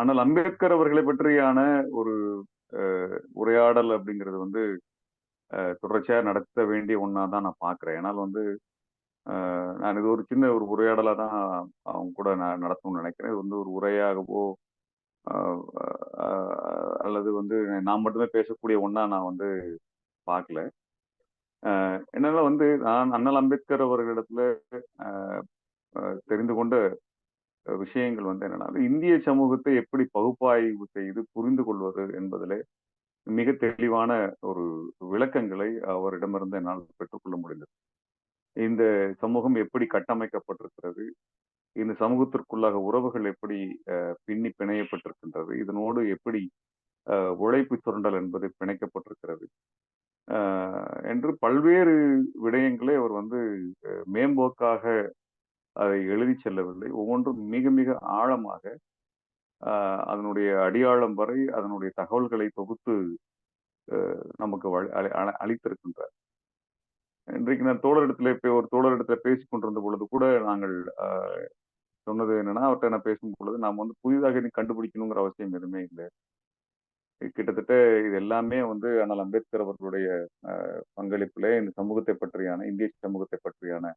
ஆனால் அம்பேத்கர் அவர்களை பற்றியான ஒரு உரையாடல் அப்படிங்கிறது வந்து தொடர்ச்சியாக நடத்த வேண்டிய ஒன்றா தான் நான் பார்க்குறேன். ஏன்னால் வந்து நான் இது ஒரு சின்ன ஒரு உரையாடலாக தான் அவங்க கூட நான் நடத்தணும்னு நினைக்கிறேன். இது வந்து ஒரு உரையாகவோ அல்லது வந்து நான் மட்டுமே பேசக்கூடிய ஒன்றா நான் வந்து பார்க்கல. என்னால் வந்து நான் அண்ணல் அம்பேத்கர் அவர்களிடத்துல தெரிந்து கொண்ட விஷயங்கள் வந்து என்னன்னா இந்திய சமூகத்தை எப்படி பகுப்பாய்வு செய்து புரிந்து கொள்வது என்பதில் மிக தெளிவான ஒரு விளக்கங்களை அவரிடமிருந்து என்னால் பெற்றுக்கொள்ள முடிந்தது. இந்த சமூகம் எப்படி கட்டமைக்கப்பட்டிருக்கிறது இந்த சமூகத்திற்குள்ளாக உறவுகள் எப்படி பின்னி பிணையப்பட்டிருக்கின்றது இதனோடு எப்படி உழைப்பு சுரண்டல் என்பது பிணைக்கப்பட்டிருக்கிறது என்று பல்வேறு விடயங்களை அவர் வந்து மேம்போக்காக அதை எழுதி செல்லவில்லை. ஒவ்வொன்றும் மிக மிக ஆழமாக அதனுடைய அடியாழம் வரை அதனுடைய தகவல்களை தொகுத்து நமக்கு அளித்திருக்கின்றார். இன்றைக்கு நான் தோழரிடத்துல இப்போ ஒரு தோழரிடத்துல பேசி கொண்டிருந்த பொழுது கூட நாங்கள் சொன்னது என்னன்னா அவர்கிட்ட நான் பேசும் பொழுது நாம் வந்து புதிதாக கண்டுபிடிக்கணுங்கிற அவசியம் எதுவுமே இல்லை. கிட்டத்தட்ட இது எல்லாமே வந்து ஆனால் அம்பேத்கர் அவர்களுடைய பங்களிப்பிலே இந்த சமூகத்தை பற்றியான இந்திய சமூகத்தை பற்றியான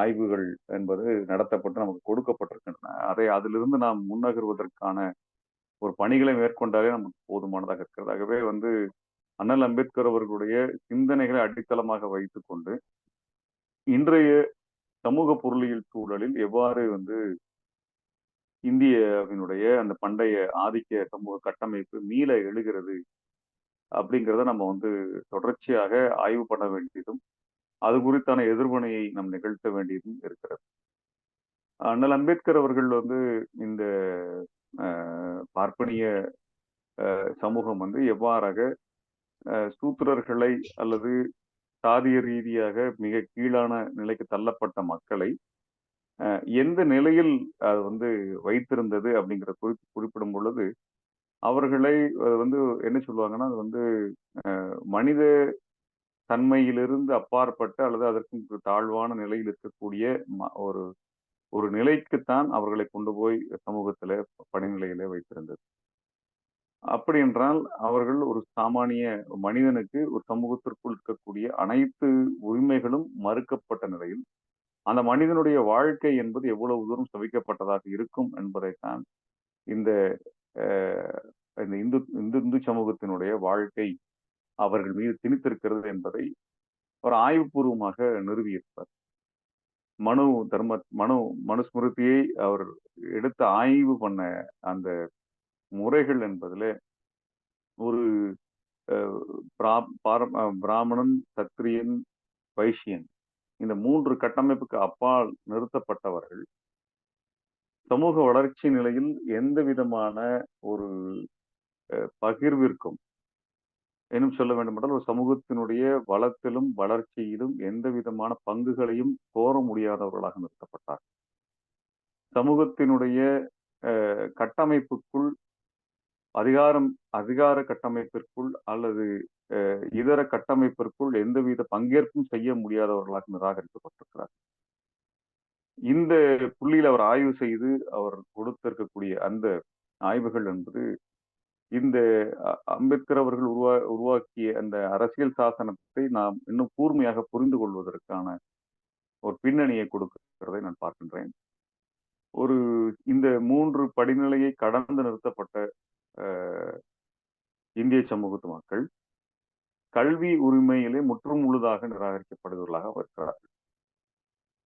ஆய்வுகள் என்பது நடத்தப்பட்டு நமக்கு கொடுக்கப்பட்டிருக்கின்றன. அதை அதிலிருந்து நாம் முன்னகர்வதற்கான ஒரு பணிகளை மேற்கொண்டாலே நமக்கு போதுமானதாக இருக்கிறது. ஆகவே வந்து அண்ணல் அம்பேத்கர் அவர்களுடைய சிந்தனைகளை அடித்தளமாக வைத்துக்கொண்டு இன்றைய சமூக பொருளியல் சூழலில் எவ்வாறு வந்து இந்தியாவினுடைய அந்த பண்டைய ஆதிக்க சமூக கட்டமைப்பு மீள எழுகிறது அப்படிங்கிறத நம்ம வந்து தொடர்ச்சியாக ஆய்வு பண்ண வேண்டியதும் அது குறித்தான எதிர்வினையை நாம் நிகழ்த்த வேண்டியதும் இருக்கிறது. அண்ணல் அம்பேத்கர் அவர்கள் வந்து இந்த பார்ப்பனிய சமூகம் வந்து எவ்வாறாக சூத்திரர்களை அல்லது சாதிய ரீதியாக மிக கீழான நிலைக்கு தள்ளப்பட்ட மக்களை எந்த நிலையில் அது வந்து வைத்திருந்தது அப்படிங்கிற குறிப்பு குறிப்பிடும் பொழுது அவர்களை வந்து என்ன சொல்லுவாங்கன்னா அது வந்து மனித தன்மையிலிருந்து அப்பாற்பட்ட அல்லது அதற்கு தாழ்வான நிலையில் இருக்கக்கூடிய ஒரு ஒரு நிலைக்குத்தான் அவர்களை கொண்டு போய் சமூகத்துல படிநிலையில வைத்திருந்தது. அப்படி என்றால் அவர்கள் ஒரு சாமானிய மனிதனுக்கு ஒரு சமூகத்திற்குள் இருக்கக்கூடிய அனைத்து உரிமைகளும் மறுக்கப்பட்ட நிலையில் அந்த மனிதனுடைய வாழ்க்கை என்பது எவ்வளவு தூரம் சவிக்கப்பட்டதாக இருக்கும் என்பதைத்தான் இந்த இந்த இந்து இந்து இந்து சமூகத்தினுடைய வாழ்க்கை அவர்கள் மீது திணித்திருக்கிறது என்பதை ஒரு ஆய்வுபூர்வமாக நிறுவியிருப்பார். மனு தர்ம மனு மனுஸ்மிருதியை அவர் எடுத்து ஆய்வு பண்ண அந்த முறைகள் என்பதில் ஒரு பிராமணன் சத்திரியன் வைசியன் இந்த மூன்று கட்டமைப்புக்கு அப்பால் நிறுத்தப்பட்டவர்கள் சமூக வளர்ச்சி நிலையில் எந்த விதமான ஒரு பகிர்விற்கும் இன்னும் சொல்ல வேண்டுமென்றால் ஒரு சமூகத்தினுடைய வளத்திலும் வளர்ச்சியிலும் எந்த விதமான பங்குகளையும் கோர முடியாதவர்களாக நிறுத்தப்பட்டார் சமூகத்தினுடைய கட்டமைப்புக்குள் அதிகாரம் அதிகார கட்டமைப்பிற்குள் அல்லது இதர கட்டமைப்பிற்குள் எந்தவித பங்கேற்பும் செய்ய முடியாதவர்களாக நிராகரிக்கப்பட்டிருக்கிறார் இந்த புள்ளியில் அவர் ஆய்வு செய்து அவர் கொடுத்திருக்கக்கூடிய அந்த ஆய்வுகள் என்பது இந்த அம்பேத்கர் அவர்கள் உருவா உருவாக்கிய அந்த அரசியல் சாசனத்தை நாம் இன்னும் கூர்மையாக புரிந்து கொள்வதற்கான ஒரு பின்னணியை கொடுக்கிறதை நான் பார்க்கின்றேன். ஒரு இந்த மூன்று படிநிலையை கடந்து நிறுத்தப்பட்ட இந்திய சமூகத்து மக்கள் கல்வி உரிமையிலே முற்றும் முழுதாக நிராகரிக்கப்படுவர்களாக இருக்கிறார்கள்.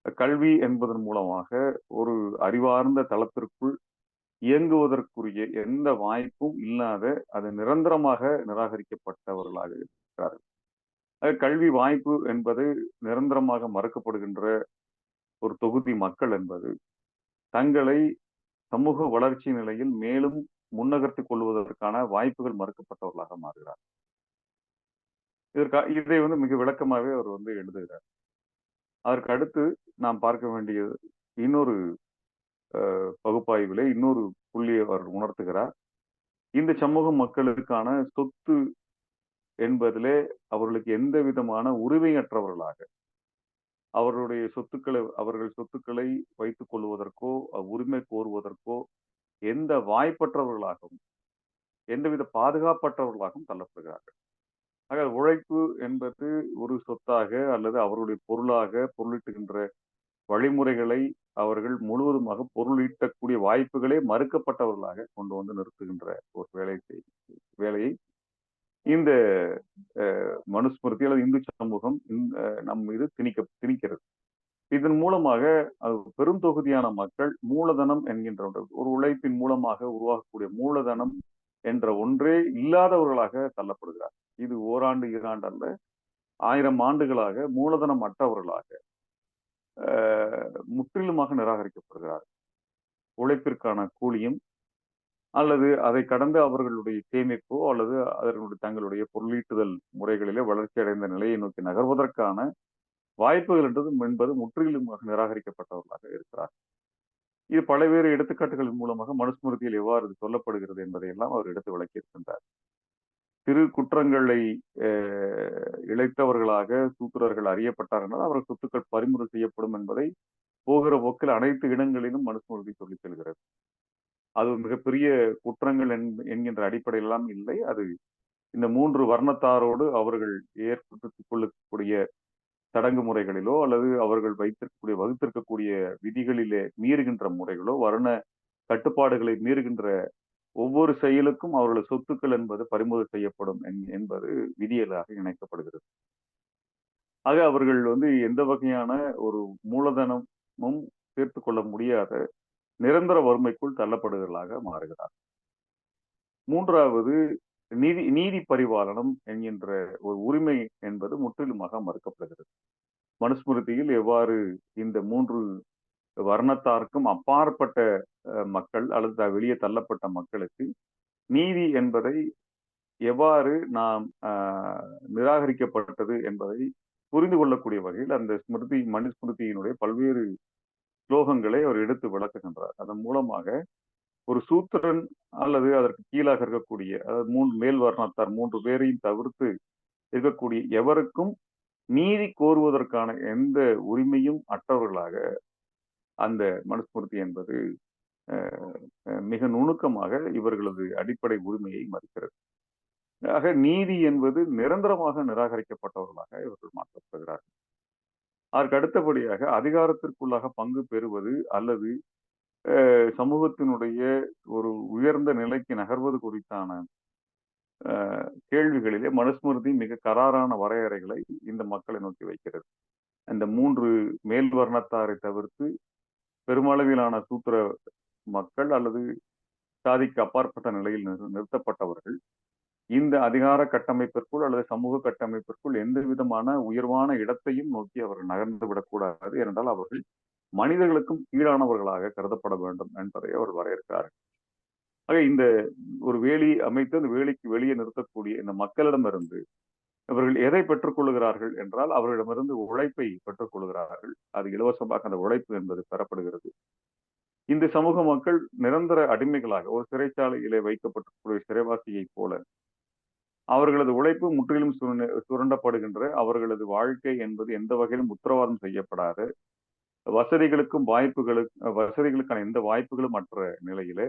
கல்வி என்பதன் மூலமாக ஒரு அறிவார்ந்த தளத்திற்குள் இயங்குவதற்குரிய எந்த வாய்ப்பும் இல்லாத அது நிரந்தரமாக நிராகரிக்கப்பட்டவர்களாக இருக்கிறார்கள். கல்வி வாய்ப்பு என்பது நிரந்தரமாக மறுக்கப்படுகின்ற ஒரு தொகுதி மக்கள் என்பது தங்களை சமூக வளர்ச்சி நிலையில் மேலும் முன்னகர்த்தி கொள்வதற்கான வாய்ப்புகள் மறுக்கப்பட்டவர்களாக மாறுகிறார் இதற்கா இதை வந்து மிக விளக்கமாகவே அவர் வந்து எழுதுகிறார். அதற்கு அடுத்து நாம் பார்க்க வேண்டிய இன்னொரு பகுப்பாய்வில் இன்னொரு புள்ளியை அவர் உணர்த்துகிறார். இந்த சமூக மக்களுக்கான சொத்து என்பதிலே அவர்களுக்கு எந்த விதமான உரிமையற்றவர்களாக அவர்களுடைய சொத்துக்களை அவர்கள் சொத்துக்களை வைத்துக் கொள்வதற்கோ உரிமை கோருவதற்கோ எந்த வாய்ப்பற்றவர்களாகவும் எந்தவித பாதுகாப்பற்றவர்களாகவும் தள்ளப்படுகிறார்கள். ஆக உழைப்பு என்பது ஒரு சொத்தாக அல்லது அவர்களுடைய பொருளாக பொருளிட்டுகின்ற வழிமுறைகளை அவர்கள் முழுவதுமாக பொருளீட்டக்கூடிய வாய்ப்புகளே மறுக்கப்பட்டவர்களாக கொண்டு வந்து நிறுத்துகின்ற ஒரு வேலை வேலையை இந்த மனுஸ்மிருதி அல்லது இந்து சமூகம் நம் மீது திணிக்க திணிக்கிறது. இதன் மூலமாக பெரும் தொகுதியான மக்கள் மூலதனம் என்கின்ற ஒரு உழைப்பின் மூலமாக உருவாகக்கூடிய மூலதனம் என்ற ஒன்றே இல்லாதவர்களாக தள்ளப்படுகிறார் இது ஓராண்டு ஈராண்டு அல்ல ஆயிரம் ஆண்டுகளாக மூலதனம் அற்றவர்களாக முற்றிலுமாக நிராகரிக்கப்படுகிறார். உழைப்பிற்கான கூலியும் அல்லது அதை கடந்து அவர்களுடைய சேமிப்போ அல்லது அதனுடைய தங்களுடைய பொருளீட்டுதல் முறைகளிலே வளர்ச்சி அடைந்த நிலையை நோக்கி நகர்வதற்கான வாய்ப்புகள் என்றது என்பது முற்றிலுமாக நிராகரிக்கப்பட்டவர்களாக இருக்கிறார். இது பல்வேறு எடுத்துக்காட்டுகளின் மூலமாக மனுஸ்மிருதியில் எவ்வாறு சொல்லப்படுகிறது என்பதையெல்லாம் அவர் எடுத்து விளக்கியிருக்கின்றார். சிறு குற்றங்களை இழைத்தவர்களாக சூத்திரர்கள் அறியப்பட்டார்கள் அவர்கள் சொத்துக்கள் பறிமுறை செய்யப்படும் என்பதை போகிற போக்கில் அனைத்து இடங்களிலும் மனுஸ்மிருதி சொல்லி செல்கிறது. அது மிகப்பெரிய குற்றங்கள் என்கின்ற அடிப்படையெல்லாம் இல்லை. அது இந்த மூன்று வர்ணத்தாரோடு அவர்கள் ஏற்படுத்திக் கொள்ளக்கூடிய சடங்கு முறைகளிலோ அல்லது அவர்கள் வைத்திருக்கக்கூடிய வகுத்திருக்கக்கூடிய விதிகளிலே மீறுகின்ற முறைகளோ வர்ண கட்டுப்பாடுகளை மீறுகின்ற ஒவ்வொரு செயலுக்கும் அவர்களது சொத்துக்கள் என்பது பறிமுதல் செய்யப்படும் என்பது விதியலாக இணைக்கப்படுகிறது. ஆக அவர்கள் வந்து எந்த வகையான ஒரு மூலதனமும் சேர்த்து கொள்ள முடியாத நிரந்தர வறுமைக்குள் தள்ளப்படுகிறவர்களாக மாறுகிறார். மூன்றாவது நீதி நீதி பரிபாலனம் என்கின்ற ஒரு உரிமை என்பது முற்றிலுமாக மறுக்கப்படுகிறது. மனுஸ்மிருதியில் எவ்வாறு இந்த மூன்று வர்ணத்தாருக்கும் அப்பாற்பட்ட மக்கள் அல்லது வெளியே தள்ளப்பட்ட மக்களுக்கு நீதி என்பதை எவ்வாறு நாம் நிராகரிக்கப்பட்டது என்பதை புரிந்து கொள்ளக்கூடிய வகையில் அந்த ஸ்மிருதி மனுஸ்மிருதியினுடைய பல்வேறு ஸ்லோகங்களை அவர் எடுத்து விளக்குகின்றார். அதன் மூலமாக ஒரு சூத்திரன் அல்லது அதற்கு கீழாக இருக்கக்கூடிய அதாவது மூன்று மேல் வர்ணத்தார் மூன்று பேரையும் தவிர்த்து இருக்கக்கூடிய எவருக்கும் நீதி கோருவதற்கான எந்த உரிமையும் அற்றவர்களாக அந்த மனுஸ்மிருதி என்பது மிக நுணுக்கமாக இவர்களது அடிப்படை உரிமையை மறுக்கிறது ஆக நீதி என்பது நிரந்தரமாக நிராகரிக்கப்பட்டவர்களாக இவர்கள் மாற்றப்படுகிறார்கள். அதற்கு அடுத்தபடியாக அதிகாரத்திற்குள்ளாக பங்கு பெறுவது அல்லது சமூகத்தினுடைய ஒரு உயர்ந்த நிலைக்கு நகர்வது குறித்தான கேள்விகளிலே மனுஸ்மிருதி மிக கராரான வரையறைகளை இந்த மக்களை நோக்கி வைக்கிறது. அந்த மூன்று மேல் வர்ணத்தாரை தவிர்த்து பெருமளவிலான சூத்திர மக்கள் அல்லது சாதிக்கு அப்பாற்பட்ட நிலையில் நிறுத்தப்பட்டவர்கள் இந்த அதிகார கட்டமைப்பிற்குள் அல்லது சமூக கட்டமைப்பிற்குள் எந்த விதமான உயர்வான இடத்தையும் நோக்கி அவர்கள் நகர்ந்து விடக்கூடாது என்றால் அவர்கள் மனிதர்களுக்கும் கீழானவர்களாக கருதப்பட வேண்டும் என்பதை அவர் வரையறுக்கிறார்கள். ஆக இந்த ஒரு வேலி அமைத்து அந்த வேலிக்கு வெளியே நிறுத்தக்கூடிய இந்த மக்களிடமிருந்து இவர்கள் எதை பெற்றுக்கொள்கிறார்கள் என்றால் அவர்களிடமிருந்து உழைப்பை பெற்றுக்கொள்கிறார்கள். அது இலவசமாக அந்த உழைப்பு என்பது பெறப்படுகிறது. இந்த சமூக மக்கள் நிரந்தர அடிமைகளாக ஒரு சிறைச்சாலையிலே வைக்கப்பட்டிருக்கூடிய சிறைவாசியைப் போல அவர்களது உழைப்பு முற்றிலும் சுரண்டப்படுகின்ற அவர்களது வாழ்க்கை என்பது எந்த வகையிலும் உத்தரவாதம் செய்யப்படாத வசதிகளுக்கும் வாய்ப்புகளுக்கு வசதிகளுக்கான எந்த வாய்ப்புகளும் மற்ற நிலையிலே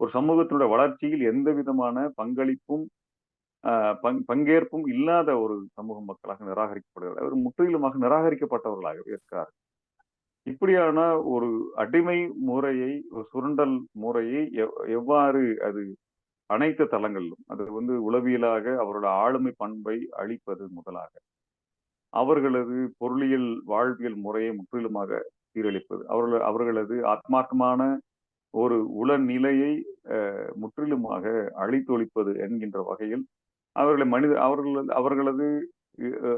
ஒரு சமூகத்தினுடைய வளர்ச்சியில் எந்த விதமான பங்களிப்பும் பங்கேற்பும் இல்லாத ஒரு சமூக மக்களாக நிராகரிக்கப்படுகிறார் அவர் முற்றிலுமாக நிராகரிக்கப்பட்டவர்களாக இருக்கிறார் இப்படியான ஒரு அடிமை முறையை ஒரு சுரண்டல் முறையை எவ்வாறு அது அனைத்து தளங்களிலும் அது வந்து உளவியலாக அவரோட ஆளுமை பண்பை அழிப்பது முதலாக அவர்களது பொருளியல் வாழ்வியல் முறையை முற்றிலுமாக சீரழிப்பது அவர்கள் அவர்களது ஆத்மார்த்தமான ஒரு உளநிலையை முற்றிலுமாக அழித்தொழிப்பது என்கின்ற வகையில் அவர்களை மனித அவர்களது அவர்களது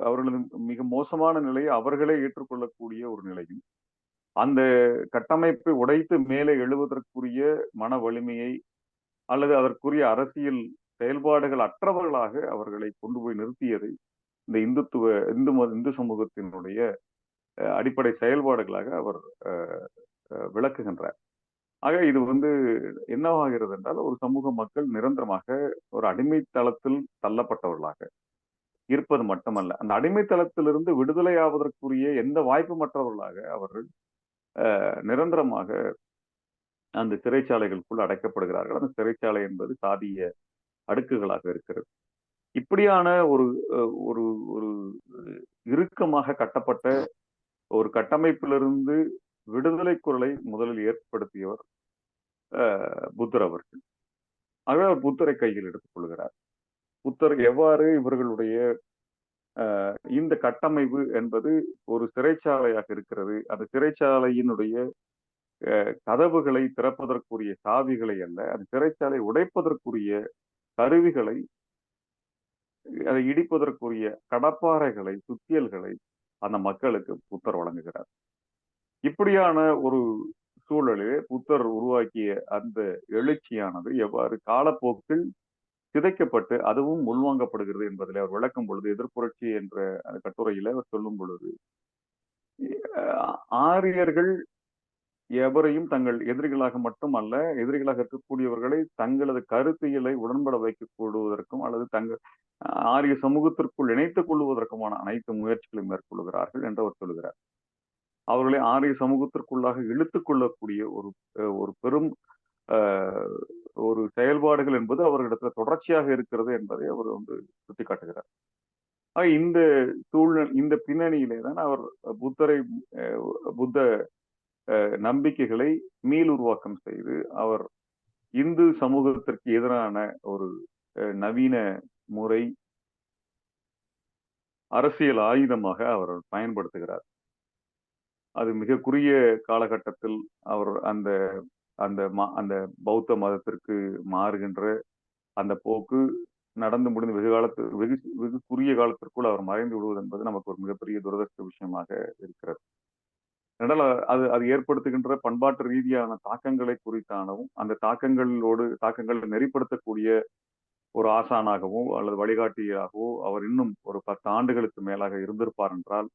அவர்களது மிக மோசமான நிலையை அவர்களே ஏற்றுக்கொள்ளக்கூடிய ஒரு நிலையும் அந்த கட்டமைப்பை உடைத்து மேலே எழுவதற்குரிய மன வலிமையை அல்லது அதற்குரிய அரசியல் செயல்பாடுகள் அற்றவர்களாக அவர்களை கொண்டு போய் நிறுத்தியதை இந்த இந்துத்துவ இந்து இந்து சமூகத்தினுடைய அடிப்படை செயல்பாடுகளாக அவர் விளக்குகின்றார். ஆக இது வந்து என்னவாகிறது என்றால் ஒரு சமூக மக்கள் நிரந்தரமாக ஒரு அடிமைத்தளத்தில் தள்ளப்பட்டவர்களாக இருப்பது மட்டுமல்ல. அந்த அடிமைத்தளத்திலிருந்து விடுதலை ஆவதற்குரிய எந்த வாய்ப்பு மற்றவர்களாக அவர்கள் நிரந்தரமாக அந்த சிறைச்சாலைகளுக்குள் அடைக்கப்படுகிறார்கள். அந்த சிறைச்சாலை என்பது சாதிய அடுக்குகளாக இருக்கிறது. இப்படியான ஒரு ஒரு ஒரு இறுக்கமாக கட்டப்பட்ட ஒரு கட்டமைப்பிலிருந்து விடுதலை குரலை முதலில் ஏற்படுத்தியவர் புத்தர் அவர்கள். ஆகவே அவர் புத்தரை கையில் எடுத்துக் கொள்கிறார். புத்தர் எவ்வாறு இவர்களுடைய இந்த கட்டமைப்பு என்பது ஒரு சிறைச்சாலையாக இருக்கிறது. அந்த சிறைச்சாலையினுடைய கதவுகளை திறப்பதற்குரிய சாவிகளை அல்ல அந்த சிறைச்சாலை உடைப்பதற்குரிய கருவிகளை அதை இடிப்பதற்குரிய கடப்பாறைகளை சுத்தியல்களை அந்த மக்களுக்கு புத்தர் வழங்குகிறார். இப்படியான ஒரு சூழலிலே புத்தர் உருவாக்கிய அந்த எழுச்சியானது எவ்வாறு காலப்போக்கில் சிதைக்கப்பட்டு அதுவும் உள்வாங்கப்படுகிறது என்பதில் அவர் விளக்கும் பொழுது எதிர்ப்புரட்சி என்ற அந்த கட்டுரையில அவர் சொல்லும் பொழுது ஆரியர்கள் எவரையும் தங்கள் எதிரிகளாக மட்டும் அல்ல எதிரிகளாக இருக்கக்கூடியவர்களை தங்களது கருத்தியலை உடன்பட வைக்கக் கூடுவதற்கும் அல்லது தங்கள் ஆரிய சமூகத்திற்குள் இணைத்துக் கொள்வதற்குமான அனைத்து முயற்சிகளையும் மேற்கொள்கிறார்கள் என்று அவர் சொல்கிறார். அவர்களை ஆரிய சமூகத்திற்குள்ளாக இழுத்துக்கொள்ளக்கூடிய ஒரு ஒரு பெரும் ஒரு செயல்பாடுகள் என்பது அவர்களிடத்துல தொடர்ச்சியாக இருக்கிறது என்பதை அவர் வந்து சுட்டிக்காட்டுகிறார். இந்த சூழ்நிலை இந்த பின்னணியிலே தான் அவர் புத்தரை புத்த நம்பிக்கைகளை மீள் உருவாக்கம் செய்து அவர் இந்து சமூகத்திற்கு எதிரான ஒரு நவீன முறை அரசியல் ஆயுதமாக அவர் பயன்படுத்துகிறார். அது மிக குறுகிய காலகட்டத்தில் அவர் அந்த அந்த அந்த பௌத்த மதத்திற்கு மாறுகின்ற அந்த போக்கு நடந்து முடிந்த வெகு காலத்து வெகு வெகு குறுகிய காலத்திற்குள் அவர் மறைந்து விடுவது என்பது நமக்கு ஒரு மிகப்பெரிய துரதிருஷ்ட விஷயமாக இருக்கிறது. அதனால அது அது ஏற்படுத்துகின்ற பண்பாட்டு ரீதியான தாக்கங்களை குறித்தானவும் அந்த தாக்கங்களோடு தாக்கங்களை நெறிப்படுத்தக்கூடிய ஒரு ஆசானாகவோ அல்லது வழிகாட்டியாகவோ அவர் இன்னும் ஒரு பத்து ஆண்டுகளுக்கு மேலாக இருந்திருப்பார் என்றால்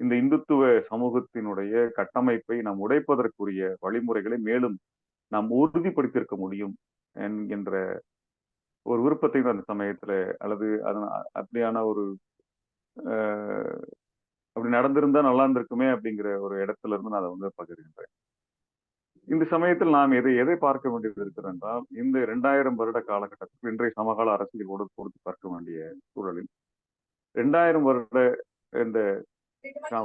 இந்த இந்துத்துவ சமூகத்தினுடைய கட்டமைப்பை நாம் உடைப்பதற்குரிய வழிமுறைகளை மேலும் நாம் உறுதிப்படுத்தியிருக்க முடியும் என்கின்ற ஒரு விருப்பத்தையும் அந்த சமயத்துல அல்லது அதன் அப்படியான ஒரு அப்படி நடந்திருந்தா நல்லா இருந்திருக்குமே அப்படிங்கிற ஒரு இடத்துல இருந்து நான் அதை வந்து பகிர்கின்றேன். இந்த சமயத்தில் நாம் எதை எதை பார்க்க வேண்டியது இருக்கிறது என்றால் இந்த இரண்டாயிரம் வருட காலகட்டத்தில் இன்றைய சமகால அரசியலோடு பொறுத்து பார்க்க வேண்டிய சூழலில் இரண்டாயிரம் வருட இந்த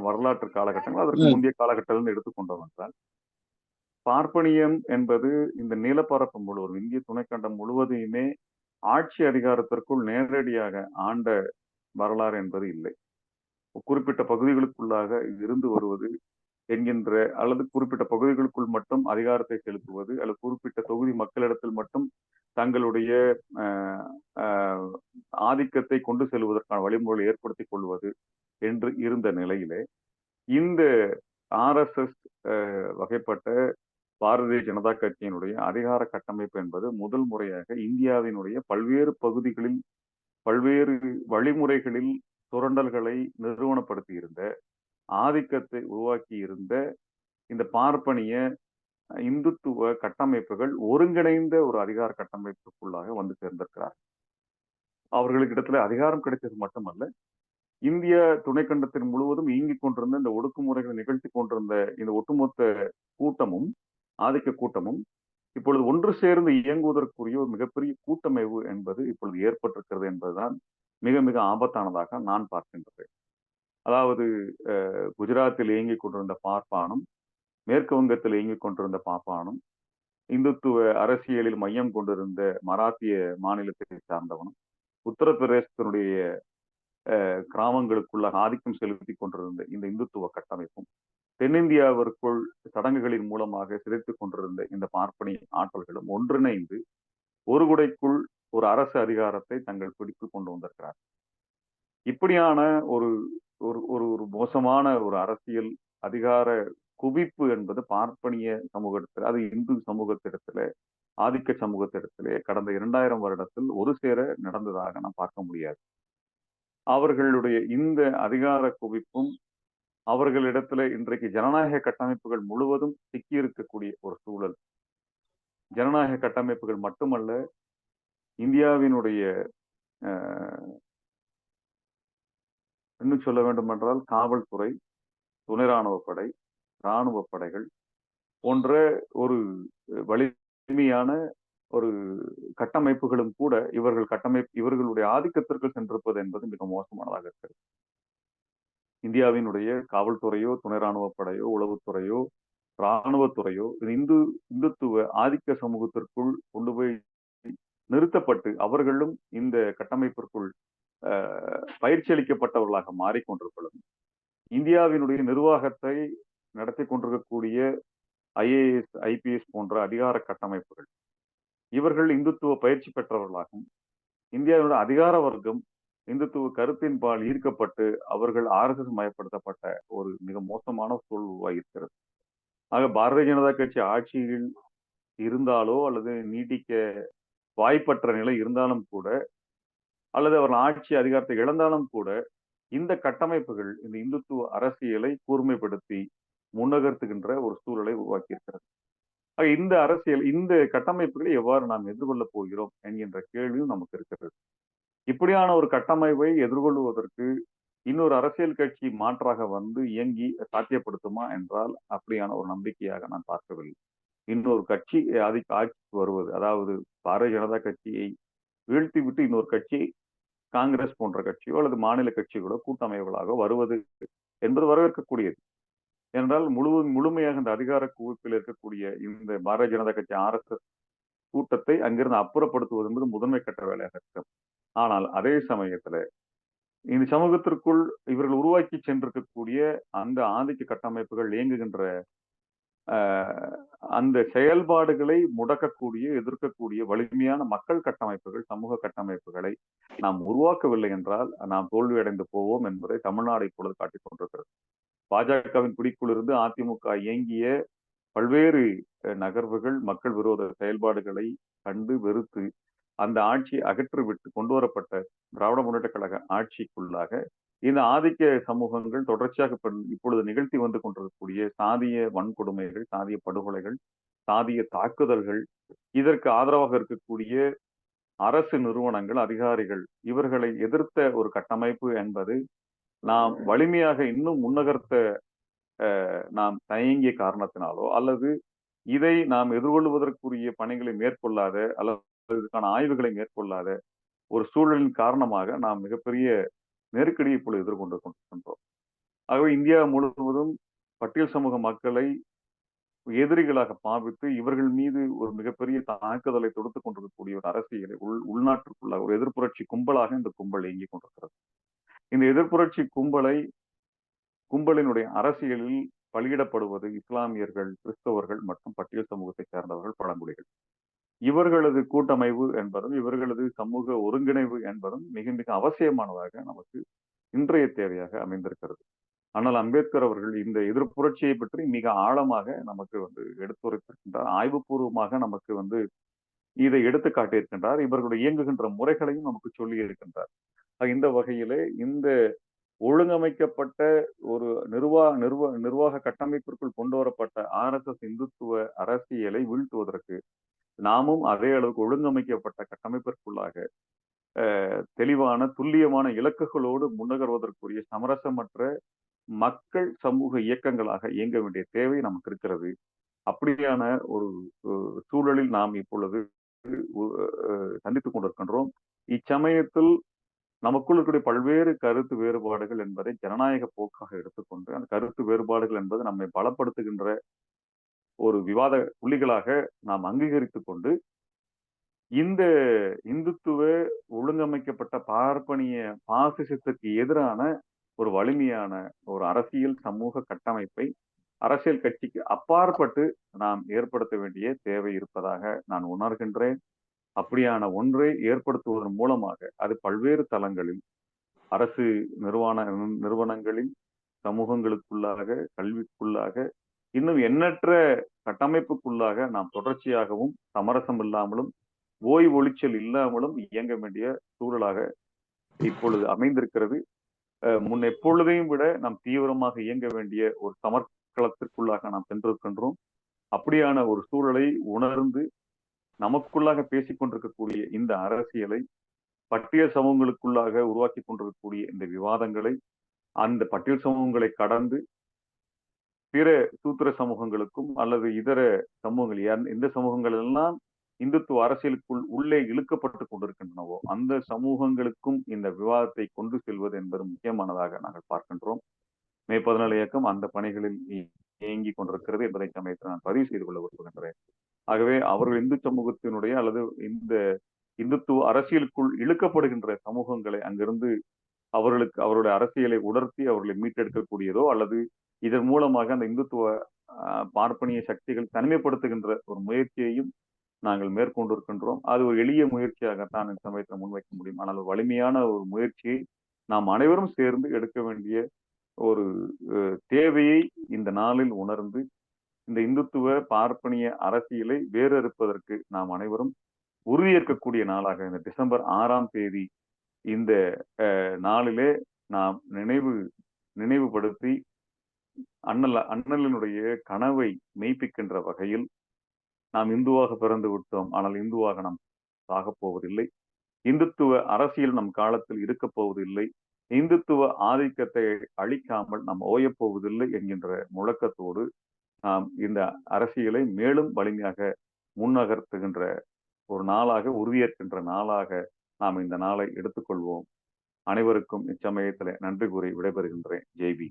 வரலாற்று காலகட்டங்கள் அதற்கு முந்தைய காலகட்டத்தில் எடுத்துக்கொண்டோம் என்றால் பார்ப்பனியம் என்பது இந்த நிலப்பரப்பு முழுவதும் இந்திய துணைக்கண்டம் முழுவதையுமே ஆட்சி அதிகாரத்திற்குள் நேரடியாக ஆண்ட வரலாறு என்பது இல்லை. குறிப்பிட்ட பகுதிகளுக்குள்ளாக இருந்து வருவது என்கின்ற அல்லது குறிப்பிட்ட பகுதிகளுக்குள் மட்டும் அதிகாரத்தை செலுத்துவது அல்லது குறிப்பிட்ட தொகுதி மக்களிடத்தில் மட்டும் தங்களுடைய ஆதிக்கத்தை கொண்டு செல்வதற்கான வழிமுறைகளை ஏற்படுத்தி கொள்வது என்று இருந்த நிலையிலே இந்த ஆர்எஸ்எஸ் வகைப்பட்ட பாரதிய ஜனதா கட்சியினுடைய அதிகார கட்டமைப்பு என்பது முதல் முறையாக இந்தியாவினுடைய பல்வேறு பகுதிகளில் பல்வேறு வழிமுறைகளில் சுரண்டல்களை நிறுவனப்படுத்தி இருந்த ஆதிக்கத்தை உருவாக்கி இருந்த இந்த பார்ப்பனிய இந்துத்துவ கட்டமைப்புகள் ஒருங்கிணைந்த ஒரு அதிகார கட்டமைப்புக்குள்ளாக வந்து சேர்ந்திருக்கிறார் அவர்களுக்கு இடத்துல அதிகாரம் கிடைத்தது மட்டுமல்ல இந்திய துணைக்கண்டத்தின் முழுவதும் இயங்கிக் கொண்டிருந்த இந்த ஒடுக்குமுறைகளை நிகழ்த்தி கொண்டிருந்த இந்த ஒட்டுமொத்த கூட்டமும் ஆதிக்க கூட்டமும் இப்பொழுது ஒன்று சேர்ந்து இயங்குவதற்குரிய ஒரு மிகப்பெரிய கூட்டமைவு என்பது இப்பொழுது ஏற்பட்டிருக்கிறது என்பதுதான் மிக மிக ஆபத்தானதாக நான் பார்க்கின்றேன். அதாவது குஜராத்தில் இயங்கிக் கொண்டிருந்த பார்ப்பானும் மேற்கு வங்கத்தில் இயங்கிக் கொண்டிருந்த பாப்பானும் இந்துத்துவ அரசியலில் மையம் கொண்டிருந்த மராத்திய மாநிலத்தை சார்ந்தவனும் உத்தரப்பிரதேசத்தினுடைய கிராமங்களுக்குள்ள ஆதிக்கம் செலுத்தி கொண்டிருந்த இந்த இந்துத்துவ கட்டமைப்பும் தென்னிந்தியாவிற்குள் சடங்குகளின் மூலமாக சிதைத்துக் கொண்டிருந்த இந்த பார்ப்பனி ஆற்றல்களும் ஒன்றிணைந்து ஒரு குடைக்குள் ஒரு அரசு அதிகாரத்தை தங்கள் பிடித்து கொண்டு வந்திருக்கிறார் இப்படியான ஒரு ஒரு ஒரு ஒரு மோசமான ஒரு அரசியல் அதிகார குவிப்பு என்பது பார்ப்பனிய சமூகத்தில் அது இந்து சமூகத்திடத்துல ஆதிக்க சமூகத்திடத்திலே கடந்த இரண்டாயிரம் வருடத்தில் ஒரு சேர நடந்ததாக நாம் பார்க்க முடியாது. அவர்களுடைய இந்த அதிகார குவிப்பும் அவர்களிடத்துல இன்றைக்கு ஜனநாயக கட்டமைப்புகள் முழுவதும் சிக்கியிருக்கக்கூடிய ஒரு சூழல். ஜனநாயக கட்டமைப்புகள் மட்டுமல்ல இந்தியாவினுடைய இன்னும் சொல்ல வேண்டும் என்றால் காவல்துறை துணை ராணுவ படை இராணுவ படைகள் போன்ற ஒரு வலிமையான ஒரு கட்டமைப்புகளும் கூட இவர்கள் கட்டமைப்பு இவர்களுடைய ஆதிக்கத்திற்கு சென்றிருப்பது என்பது மிக மோசமானதாக இருக்கிறது. இந்தியாவினுடைய காவல்துறையோ துணை ராணுவ படையோ உளவுத்துறையோ இராணுவத்துறையோ இந்து இந்துத்துவ ஆதிக்க சமூகத்திற்குள் கொண்டு போய் நிறுத்தப்பட்டு அவர்களும் இந்த கட்டமைப்பிற்குள் பயிற்சி அளிக்கப்பட்டவர்களாக மாறிக்கொண்டிருப்பதும் இந்தியாவினுடைய நிர்வாகத்தை நடத்தி கொண்டிருக்கக்கூடிய ஐஏஎஸ் ஐபிஎஸ் போன்ற அதிகார கட்டமைப்புகள் இவர்கள் இந்துத்துவ பயிற்சி பெற்றவர்களாகும். இந்தியாவினுடைய அதிகார வர்க்கம் இந்துத்துவ கருத்தின் பால் ஈர்க்கப்பட்டு அவர்கள் ஆர்எஸ்எஸ் மயப்படுத்தப்பட்ட ஒரு மிக மோசமான சூழல் உருவாகியிருக்கிறது ஆக பாரதிய ஜனதா கட்சி ஆட்சியில் இருந்தாலோ அல்லது நீட்டிக்க வாய்ப்பற்ற நிலை இருந்தாலும் கூட அல்லது அவர்கள் ஆட்சி அதிகாரத்தை இழந்தாலும் கூட இந்த கட்டமைப்புகள் இந்த இந்துத்துவ அரசியலை கூர்மைப்படுத்தி முன்னகர்த்துகின்ற ஒரு சூழலை உருவாக்கியிருக்கிறது. இந்த அரசியல் இந்த கட்டமைப்புகளை எவ்வாறு நாம் எதிர்கொள்ளப் போகிறோம் என்கின்ற கேள்வியும் நமக்கு இருக்கிறது. இப்படியான ஒரு கட்டமைப்பை எதிர்கொள்வதற்கு இன்னொரு அரசியல் கட்சி மாற்றாக வந்து இயங்கி சாத்தியப்படுத்துமா என்றால் அப்படியான ஒரு நம்பிக்கையாக நான் பார்க்கவில்லை. இன்னொரு கட்சி அதுக்கு ஆட்சிக்கு வருவது அதாவது பாரதிய ஜனதா கட்சியை வீழ்த்தி விட்டு இன்னொரு கட்சி காங்கிரஸ் போன்ற கட்சியோ அல்லது மாநில கட்சிகளோ கூட்டமைப்புகளாக வருவது என்பது வரவேற்கக்கூடியது. என்றால் முழு முழுமையாக இந்த அதிகார குவிப்பில் இருக்கக்கூடிய இந்த பாரதிய ஜனதா கட்சி ஆர்எஸ்எஸ் கூட்டத்தை அங்கிருந்து அப்புறப்படுத்துவது என்பது முதன்மை கட்ட வேலையாக இருக்கும். ஆனால் அதே சமயத்துல இந்த சமூகத்திற்குள் இவர்கள் உருவாக்கி சென்றிருக்கக்கூடிய அந்த ஆதிக்க கட்டமைப்புகள் இயங்குகின்ற அந்த செயல்பாடுகளை முடக்கக்கூடிய எதிர்க்கக்கூடிய வலிமையான மக்கள் கட்டமைப்புகள் சமூக கட்டமைப்புகளை நாம் உருவாக்கவில்லை என்றால் நாம் தோல்வியடைந்து போவோம் என்பதை தமிழ்நாடு இப்பொழுது காட்டிக் கொண்டிருக்கிறது. பாஜகவின் பிடிக்குள்ளிருந்து அதிமுக இயங்கிய பல்வேறு நகர்வுகள் மக்கள் விரோத செயல்பாடுகளை கண்டு வெறுத்து அந்த ஆட்சி அகற்றிவிட்டு கொண்டு வரப்பட்ட திராவிட முன்னேற்ற கழக ஆட்சிக்குள்ளாக இந்த ஆதிக்க சமூகங்கள் தொடர்ச்சியாக இப்பொழுது நிகழ்த்தி வந்து கொண்டிருக்கக்கூடிய சாதிய வன்கொடுமைகள் சாதிய படுகொலைகள் சாதிய தாக்குதல்கள் இதற்கு ஆதரவாக இருக்கக்கூடிய அரசு நிறுவனங்கள் அதிகாரிகள் இவர்களை எதிர்த்த ஒரு கட்டமைப்பு என்பது நாம் வலிமையாக இன்னும் முன்னகர்த்த நாம் தயங்கிய காரணத்தினாலோ அல்லது இதை நாம் எதிர்கொள்வதற்குரிய பணிகளை மேற்கொள்ளாத அல்லது இதுக்கான ஆய்வுகளை மேற்கொள்ளாத ஒரு சூழலின் காரணமாக நாம் மிகப்பெரிய நெருக்கடியை இப்பொழுது எதிர்கொண்டு கொண்டிருக்கின்றோம். ஆகவே இந்தியா முழுவதும் பட்டியல் சமூக மக்களை எதிரிகளாக பாவித்து இவர்கள் மீது ஒரு மிகப்பெரிய தாக்குதலை தொடுத்துக் கொண்டிருக்கக்கூடிய ஒரு அரசியலை உள் உள்நாட்டிற்குள்ள ஒரு எதிர்ப்புரட்சி கும்பலாக இந்த கும்பல் இயங்கிக் கொண்டிருக்கிறது. இந்த எதிர்ப்புரட்சி கும்பலை கும்பலினுடைய அரசியலில் பலியிடப்படுவது இஸ்லாமியர்கள் கிறிஸ்தவர்கள் மற்றும் பட்டியல் சமூகத்தை சேர்ந்தவர்கள் பழங்குடிகள். இவர்களது கூட்டமைவு என்பதும் இவர்களது சமூக ஒருங்கிணைவு என்பதும் மிக மிக அவசியமானதாக நமக்கு இன்றைய தேவையாக அமைந்திருக்கிறது. ஆனால் அம்பேத்கர் அவர்கள் இந்த எதிர்ப்புரட்சியை பற்றி மிக ஆழமாக நமக்கு வந்து எடுத்துரைத்திருக்கின்றார். ஆய்வுபூர்வமாக நமக்கு வந்து இதை எடுத்து காட்டியிருக்கின்றார் இவர்களுடைய இயங்குகின்ற முறைகளையும் நமக்கு சொல்லி இருக்கின்றார் இந்த வகையிலே இந்த ஒழுங்கமைக்கப்பட்ட ஒரு நிர்வா நிர்வ நிர்வாக கட்டமைப்பிற்குள் கொண்டு வரப்பட்ட ஆர் எஸ் எஸ் இந்துத்துவ அரசியலை வீழ்த்துவதற்கு நாமும் அதே அளவுக்கு ஒழுங்கமைக்கப்பட்ட கட்டமைப்பிற்குள்ளாக தெளிவான துல்லியமான இலக்குகளோடு முன்னகர்வதற்குரிய சமரசமற்ற மக்கள் சமூக இயக்கங்களாக இயங்க வேண்டிய தேவை நமக்கு இருக்கிறது. அப்படியான ஒரு சூழலில் நாம் இப்பொழுது சந்தித்துக் கொண்டிருக்கின்றோம். இச்சமயத்தில் நமக்குள் இருக்கக்கூடிய பல்வேறு கருத்து வேறுபாடுகள் என்பதை ஜனநாயக போக்காக எடுத்துக்கொண்டு அந்த கருத்து வேறுபாடுகள் என்பது நம்மை பலப்படுத்துகின்ற ஒரு விவாத புள்ளிகளாக நாம் அங்கீகரித்துக் கொண்டு இந்த இந்துத்துவ ஒழுங்கமைக்கப்பட்ட பார்ப்பனிய பாசிசத்துக்கு எதிரான ஒரு வலிமையான ஒரு அரசியல் சமூக கட்டமைப்பை அரசியல் கட்சிக்கு அப்பாற்பட்டு நாம் ஏற்படுத்த வேண்டிய தேவை இருப்பதாக நான் உணர்கின்றேன். அப்படியான ஒன்றை ஏற்படுத்துவதன் மூலமாக அது பல்வேறு தளங்களில் அரசு நிறுவன நிறுவனங்களில் சமூகங்களுக்குள்ளாக கல்விக்குள்ளாக இன்னும் எண்ணற்ற கட்டமைப்புக்குள்ளாக நாம் தொடர்ச்சியாகவும் சமரசம் இல்லாமலும் ஓய் ஒளிச்சல் இல்லாமலும் இயங்க வேண்டிய சூழலாக இப்பொழுது அமைந்திருக்கிறது. முன் எப்பொழுதையும் விட நாம் தீவிரமாக இயங்க வேண்டிய ஒரு சமர்க்களத்திற்குள்ளாக நாம் சென்றிருக்கின்றோம். அப்படியான ஒரு சூழலை உணர்ந்து நமக்குள்ளாக பேசிக் கொண்டிருக்கக்கூடிய இந்த அரசியலை பட்டியல் சமூகங்களுக்குள்ளாக உருவாக்கி கொண்டிருக்கக்கூடிய இந்த விவாதங்களை அந்த பட்டியல் சமூகங்களை கடந்து பிற சூத்திர சமூகங்களுக்கும் அல்லது இதர சமூகங்கள் யார்- எந்த சமூகங்கள் எல்லாம் இந்துத்துவ அரசியலுக்குள் உள்ளே இழுக்கப்பட்டு கொண்டிருக்கின்றனவோ அந்த சமூகங்களுக்கும் இந்த விவாதத்தை கொண்டு செல்வது என்பது முக்கியமானதாக நாங்கள் பார்க்கின்றோம். மே பதினாலு இயக்கம் அந்த பணிகளில் இ- இயங்கிக் கொண்டிருக்கிறது என்பதை சமயத்தில் நான் பதிவு செய்து கொள்ள விரும்புகின்றேன். ஆகவே அவர்கள் இந்து சமூகத்தினுடைய அல்லது இந்த இந்துத்துவ அரசியலுக்குள் இழுக்கப்படுகின்ற சமூகங்களை அங்கிருந்து அவர்களுக்கு அவருடைய அரசியலை உணர்த்தி அவர்களை மீட்டெடுக்கக்கூடியதோ அல்லது இதன் மூலமாக அந்த இந்துத்துவ பார்ப்பனிய சக்திகள் தனிமைப்படுத்துகின்ற ஒரு முயற்சியையும் நாங்கள் மேற்கொண்டிருக்கின்றோம். அது ஒரு எளிய முயற்சியாகத்தான் இந்த சமயத்தில் முன்வைக்க முடியும். ஆனால் வலிமையான ஒரு முயற்சியை நாம் அனைவரும் சேர்ந்து எடுக்க வேண்டிய ஒரு தேவையை இந்த நாளில் உணர்ந்து இந்த இந்துத்துவ பார்ப்பனிய அரசியலை வேறறுப்பதற்கு நாம் அனைவரும் உறுதியேற்கக்கூடிய நாளாக இந்த டிசம்பர் ஆறாம் தேதி இந்த அஹ், நாளிலே நாம் நினைவு நினைவுபடுத்தி அண்ணல் அண்ணலினுடைய கனவை மெய்ப்பிக்கின்ற வகையில் நாம் இந்துவாக பிறந்து விட்டோம். ஆனால் இந்துவாக நாம் சாகப் போவதில்லை. இந்துத்துவ அரசியல் நம் காலத்தில் இருக்கப் போவதில்லை. இந்துத்துவ ஆதிக்கத்தை அழிக்காமல் நாம் ஓயப்போவதில்லை என்கின்ற முழக்கத்தோடு நாம் இந்த அரசியலை மேலும் வலிமையாக முன்னகர்த்துகின்ற ஒரு நாளாக உறுதியேற்கின்ற நாளாக நாம் இந்த நாளை எடுத்துக்கொள்வோம். அனைவருக்கும் இச்சமயத்தில் நன்றி கூறி விடைபெறுகின்றேன். ஜெய்பி